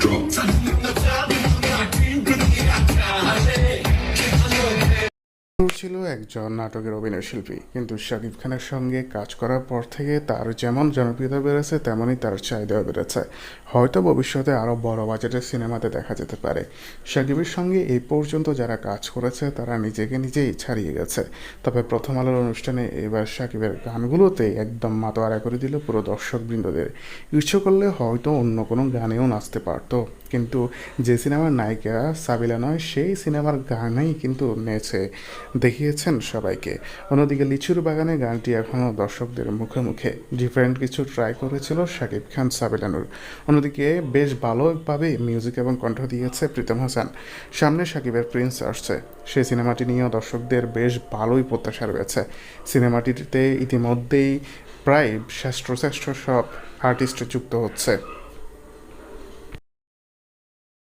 Drop. ছিল একজন নাটকের অভিনয় শিল্পী কিন্তু শাকিব খানের সঙ্গে কাজ করার পর থেকে তার যেমন জনপ্রিয়তা বেড়েছে, তেমনই তার চাহিদাও বেড়েছে। হয়তো ভবিষ্যতে আরও বড় বাজেটের সিনেমাতে দেখা যেতে পারে। শাকিবের সঙ্গে এই পর্যন্ত যারা কাজ করেছে, তারা নিজেকে নিজেই ছাড়িয়ে গেছে। তবে প্রথম আলোর অনুষ্ঠানে এবার শাকিবের গানগুলোতে একদম মাতোয়ারা করে দিল পুরো দর্শকবৃন্দদের। ইচ্ছে করলে হয়তো অন্য কোনো গানেও নাচতে পারতো। কিন্তু যে সিনেমার নায়িকা সাবিলা নয়, সেই সিনেমার গানেই কিন্তু নেচে দেখিয়েছেন সবাইকে। অন্যদিকে লিচুর বাগানে গানটি এখনও দর্শকদের মুখে মুখে। ডিফারেন্ট কিছু ট্রাই করেছিল শাকিব খান সাবিলানুর অন্যদিকে বেশ ভালোভাবে মিউজিক এবং কণ্ঠ দিয়েছে প্রীতম হাসান। সামনে শাকিবের প্রিন্স আসছে। সেই সিনেমাটি নিয়েও দর্শকদের বেশ ভালোই প্রত্যাশা রয়েছে। সিনেমাটিতে ইতিমধ্যেই প্রায় শ্রেষ্ঠ শ্রেষ্ঠ সব আর্টিস্ট যুক্ত হচ্ছে।